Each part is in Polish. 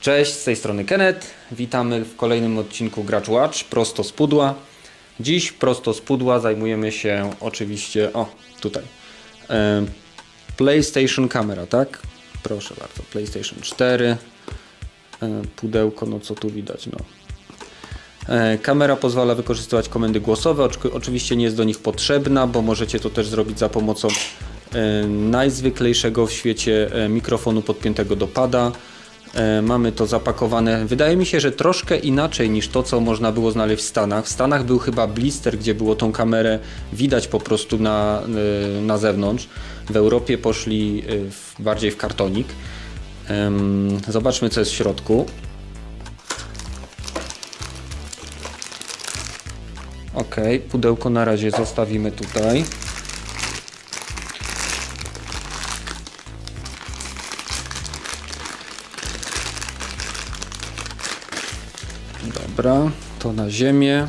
Cześć, z tej strony Kenneth. Witamy w kolejnym odcinku Gracz Watch prosto z pudła. Dziś prosto z pudła zajmujemy się oczywiście, o tutaj, PlayStation Camera, tak? Proszę bardzo, PlayStation 4, e, pudełko, no co tu widać, no. E, Kamera pozwala wykorzystywać komendy głosowe, oczywiście nie jest do nich potrzebna, bo możecie to też zrobić za pomocą e, najzwyklejszego w świecie e, mikrofonu podpiętego do pada. Mamy to zapakowane, wydaje mi się, że troszkę inaczej niż to, co można było znaleźć w Stanach. W Stanach był chyba blister, gdzie było tą kamerę widać po prostu na, na zewnątrz. W Europie poszli w, bardziej w kartonik. Zobaczmy, co jest w środku. Ok, pudełko na razie zostawimy tutaj. Dobra, to na ziemię.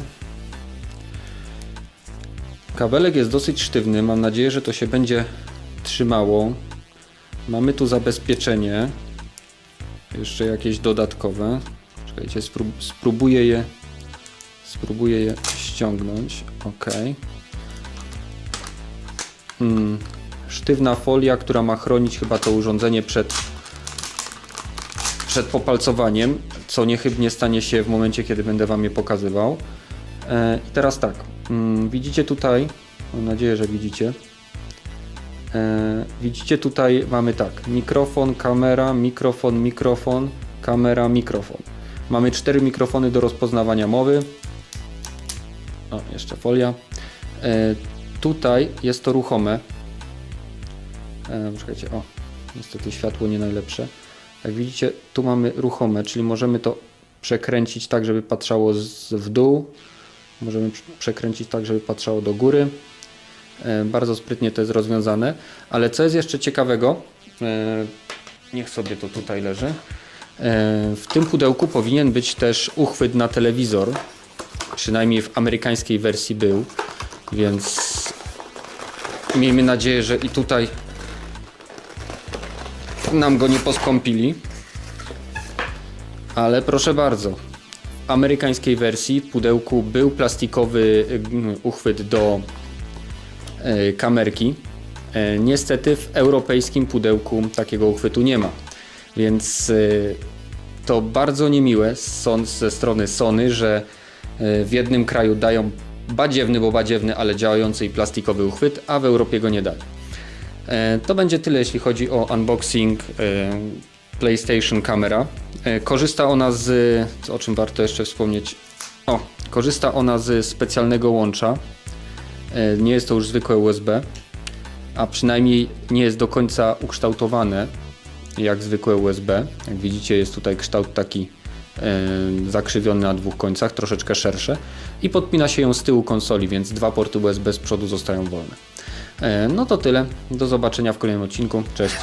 Kabelek jest dosyć sztywny, mam nadzieję, że to się będzie trzymało. Mamy tu zabezpieczenie. Jeszcze jakieś dodatkowe. Czekajcie, sprób spróbuję je Spróbuję je ściągnąć. Ok. Hmm. Sztywna folia, która ma chronić chyba to urządzenie przed, przed popalcowaniem, co niechybnie stanie się w momencie, kiedy będę Wam je pokazywał. E, I teraz tak. Mm, widzicie tutaj, mam nadzieję, że widzicie. E, widzicie tutaj mamy tak, mikrofon, kamera, mikrofon, mikrofon, kamera, mikrofon. Mamy cztery mikrofony do rozpoznawania mowy. Jeszcze folia. E, tutaj jest to ruchome. E, czekajcie, o, niestety światło nie najlepsze. Jak widzicie, tu mamy ruchome, czyli możemy to przekręcić tak, żeby patrzało z, w dół. Możemy pr- przekręcić tak, żeby patrzało do góry. E, bardzo sprytnie to jest rozwiązane. Ale co jest jeszcze ciekawego, niech sobie to tutaj leży. W tym pudełku powinien być też uchwyt na telewizor. Przynajmniej w amerykańskiej wersji był, więc miejmy nadzieję, że i tutaj nam go nie poskąpili. Ale proszę bardzo, w amerykańskiej wersji w pudełku był plastikowy mm, uchwyt do e, kamerki. E, Niestety w europejskim pudełku takiego uchwytu nie ma, więc e, to bardzo niemiłe ze strony Sony, że w jednym kraju dają badziewny, bo badziewny, ale działający i plastikowy uchwyt, a w Europie go nie dali. E, To będzie tyle, jeśli chodzi o unboxing e, PlayStation Camera. E, Korzysta ona z, o czym warto jeszcze wspomnieć, o, korzysta ona z specjalnego łącza. E, Nie jest to już zwykłe USB, a przynajmniej nie jest do końca ukształtowane jak zwykłe USB. Jak widzicie, jest tutaj kształt taki e, zakrzywiony na dwóch końcach, troszeczkę szersze i podpina się ją z tyłu konsoli, więc dwa porty USB z przodu zostają wolne. E, No to tyle. Do zobaczenia w kolejnym odcinku. Cześć.